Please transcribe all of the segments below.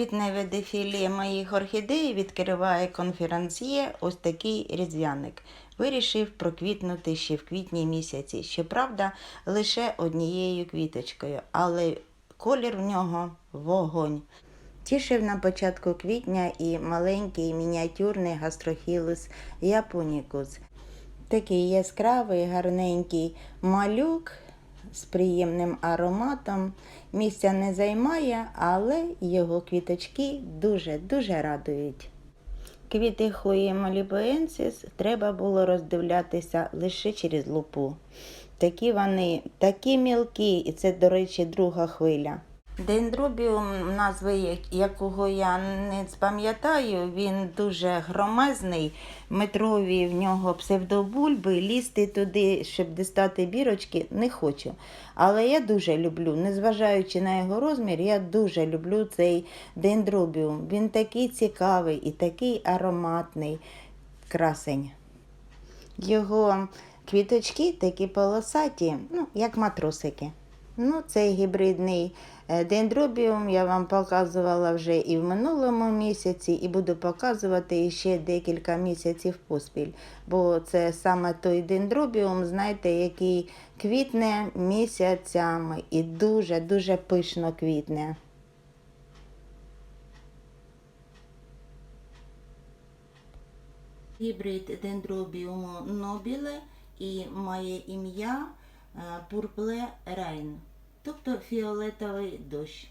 Квітневе дефіле моїх орхідей відкриває конферансьє ось такий різдвяник. Вирішив проквітнути ще в квітні місяці. Щоправда, лише однією квіточкою, але колір в нього вогонь. Тішив на початку квітня і маленький мініатюрний гастрохілус японікус. Такий яскравий, гарненький малюк з приємним ароматом. Місця не займає, але його квіточки дуже-дуже радують. Квіти хуї молібоенсіс треба було роздивлятися лише через лупу. Такі вони, такі мілкі, і це, до речі, друга хвиля. Дендробіум, назви якого я не пам'ятаю, він дуже громезний, метрові в нього псевдобульби, лізти туди, щоб дістати бірочки, не хочу. Але я дуже люблю, незважаючи на його розмір, я дуже люблю цей дендробіум. Він такий цікавий і такий ароматний красень. Його квіточки такі полосаті, ну, як матросики. Ну, цей гібридний е, дендробіум я вам показувала вже і в минулому місяці, і буду показувати ще декілька місяців поспіль. Бо це саме той дендробіум, знаєте, який квітне місяцями і дуже-дуже пишно квітне. Гібрид дендробіуму нобіле і має ім'я Пурпле Рейн, тобто фіолетовий дощ.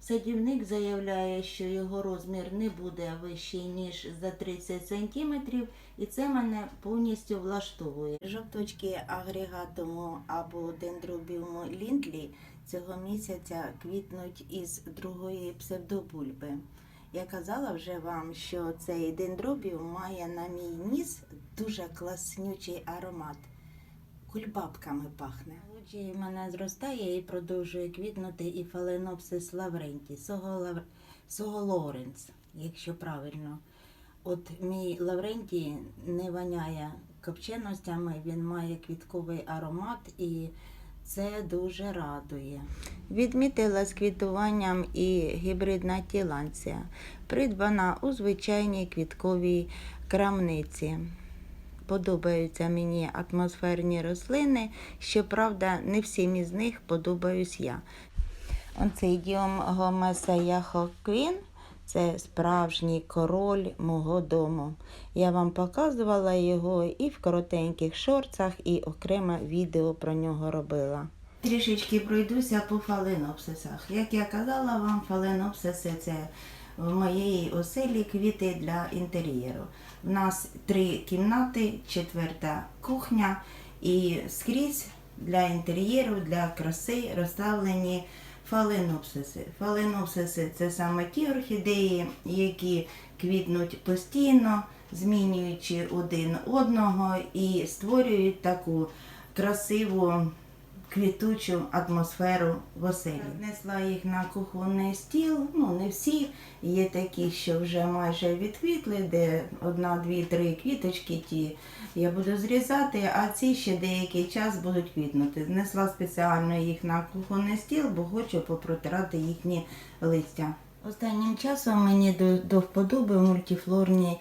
Садівник заявляє, що його розмір не буде вищий, ніж за 30 см, і це мене повністю влаштовує. Жовточки агрегатуму або дендробіуму ліндлі цього місяця квітнуть із другої псевдобульби. Я казала вже вам, що цей дендробіум має на мій ніс дуже класнючий аромат. Кульбабками пахне. Лучі мене зростає і продовжує квітнути і фаленопсис лавренті, Лоренц, якщо правильно. От мій Лаврентій не воняє копченостями, він має квітковий аромат і це дуже радує. Відмітила з квітуванням і гібридна тіланція, придбана у звичайній квітковій крамниці. Подобаються мені атмосферні рослини, щоправда, не всім із них подобаюсь я. Оцей діом Гомеса це справжній король мого дому. Я вам показувала його і в коротеньких шорцах, і окреме відео про нього робила. Трішечки пройдуся по фаленопсисах. Як я казала вам, фаленопсиси це в моєї оселі квіти для інтер'єру. У нас три кімнати, четверта кухня і скрізь для інтер'єру, для краси розставлені фаленопсиси. Фаленопсиси це саме ті орхідеї, які квітнуть постійно, змінюючи один одного і створюють таку красиву квітучу атмосферу в оселі. Внесла їх на кухонний стіл, ну не всі. Є такі, що вже майже відквітли, де одна, дві, три квіточки ті я буду зрізати, а ці ще деякий час будуть квітнути. Знесла спеціально їх на кухонний стіл, бо хочу попротирати їхні листя. Останнім часом мені до, до вподоби мультифлорні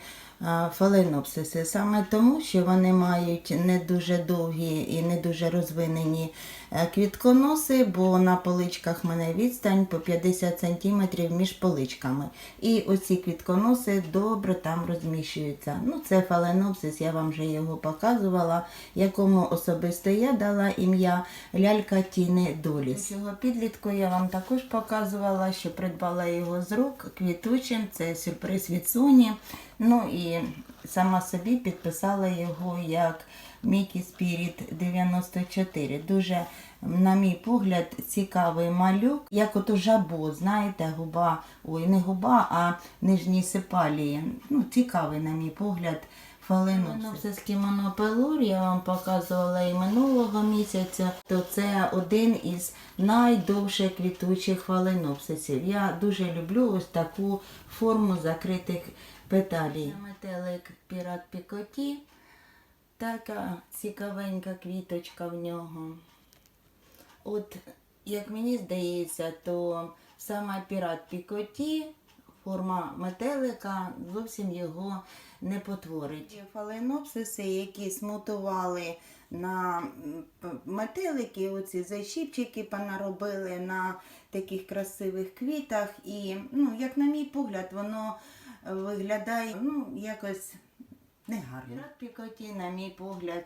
фаленопсиси, саме тому, що вони мають не дуже довгі і не дуже розвинені е, квітконоси, бо на поличках в мене відстань по 50 см між поличками. І оці квітконоси добре там розміщуються. Ну, це фаленопсис, я вам вже його показувала, якому особисто я дала ім'я лялька Тіни Доліс. Цього підлітку я вам також показувала, що придбала його з рук квітучим, це сюрприз від Соні. Ну і сама собі підписала його як Мікі Спіріт 94. Дуже, на мій погляд, цікавий малюк, як ото жабо, знаєте, губа, ой, не губа, а нижні сепалії. Ну, цікавий, на мій погляд, фаленопсис кімонопелур, я вам показувала і минулого місяця, то це один із найдовше квітучих фаленопсисів. Я дуже люблю ось таку форму закритих петалій. Метелик пірат пікоті. Така цікавенька квіточка в нього. От, як мені здається, то саме пірат Пікоті форма метелика зовсім його не потворить. Є Фаленопсиси, які смутували на метелики, оці защіпчики понаробили на таких красивих квітах. І, ну, як на мій погляд, воно виглядає ну, якось негарно. Пікоті, на мій погляд,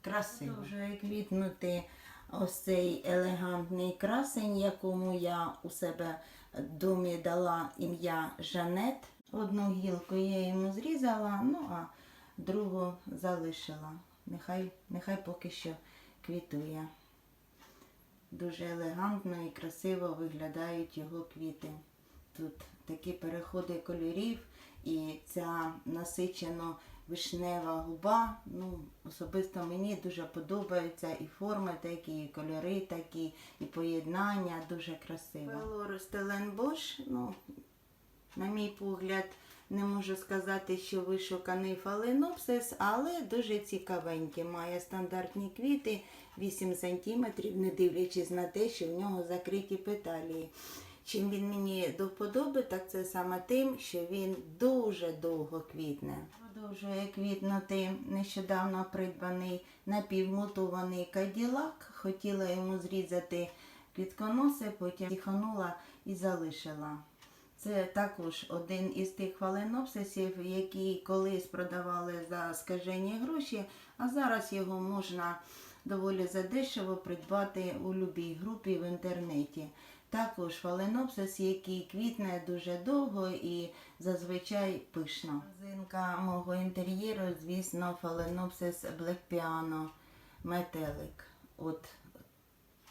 красиво. Вже квітнути ось цей елегантний красень, якому я у себе в домі дала ім'я Жанет. Одну гілку я йому зрізала, ну а другу залишила. Нехай, нехай поки що квітує. Дуже елегантно і красиво виглядають його квіти. Тут такі переходи кольорів і ця насичено вишнева губа. Ну, особисто мені дуже подобаються і форми такі, і кольори такі, і поєднання дуже красиво. Велор Стеленбош, ну, на мій погляд, не можу сказати, що вишуканий фаленопсис, але дуже цікавенький. Має стандартні квіти 8 см, не дивлячись на те, що в нього закриті петалії. Чим він мені до вподоби, так це саме тим, що він дуже довго квітне. Продовжує квітнути нещодавно придбаний напівмутований каділак. Хотіла йому зрізати квітконоси, потім диханула і залишила. Це також один із тих фаленопсисів, які колись продавали за скажені гроші, а зараз його можна доволі задешево придбати у будь-якій групі в інтернеті. Також фаленопсис, який квітне дуже довго і зазвичай пишно. Зинка мого інтер'єру, звісно, фаленопсис Piano метелик. От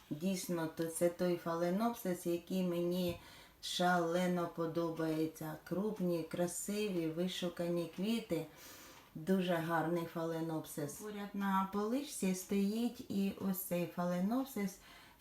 дійсно, то це той фаленопсис, який мені шалено подобається. Крупні, красиві, вишукані квіти. Дуже гарний фаленопсис. Поряд на поличці стоїть і ось цей фаленопсис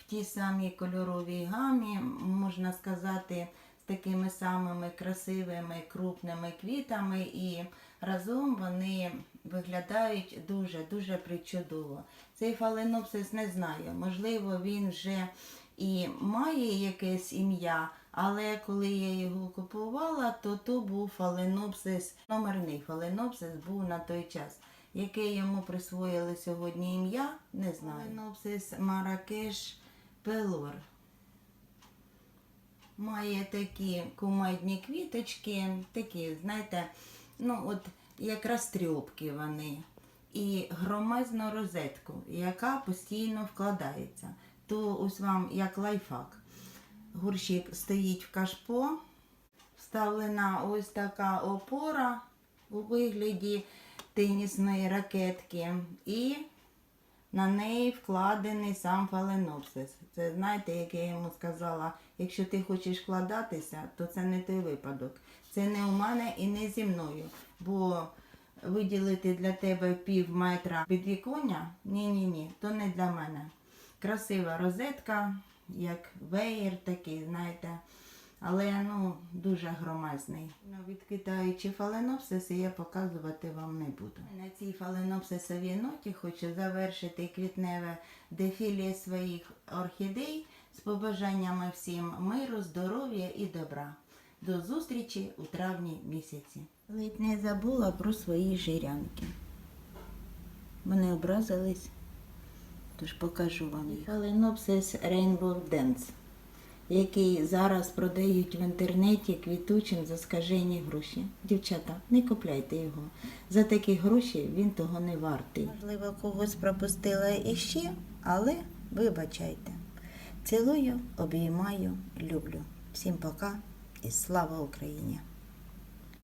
в тій самій кольоровій гамі, можна сказати, з такими самими красивими крупними квітами, і разом вони виглядають дуже-дуже причудово. Цей фаленопсис не знаю, можливо, він вже і має якесь ім'я, але коли я його купувала, то то був фаленопсис, номерний фаленопсис був на той час. Яке йому присвоїли сьогодні ім'я, не знаю. Фаленопсис Маракеш Пелор. Має такі кумедні квіточки, такі, знаєте, ну от як розтрьопки вони. І громезну розетку, яка постійно вкладається. То ось вам як лайфхак. Горщик стоїть в кашпо, вставлена ось така опора у вигляді тенісної ракетки, і на неї вкладений сам фаленопсис. Це знаєте, як я йому сказала, якщо ти хочеш вкладатися, то це не той випадок. Це не у мене і не зі мною. Бо виділити для тебе пів метра підвіконня, ні-ні-ні, то не для мене. Красива розетка, як веєр такий, знаєте, але ну, дуже громезний. Ну, відкидаючи фаленопсиси, я показувати вам не буду. На цій фаленопсисовій ноті хочу завершити квітневе дефіле своїх орхідей з побажаннями всім миру, здоров'я і добра. До зустрічі у травні місяці. Ледь не забула про свої жирянки. Вони образились, тож покажу вам їх. Фаленопсис Rainbow Dance, який зараз продають в інтернеті квітучим за скажені гроші. Дівчата, не купляйте його. За такі гроші він того не вартий. Можливо, когось пропустила іще, але вибачайте. Цілую, обіймаю, люблю. Всім пока і слава Україні!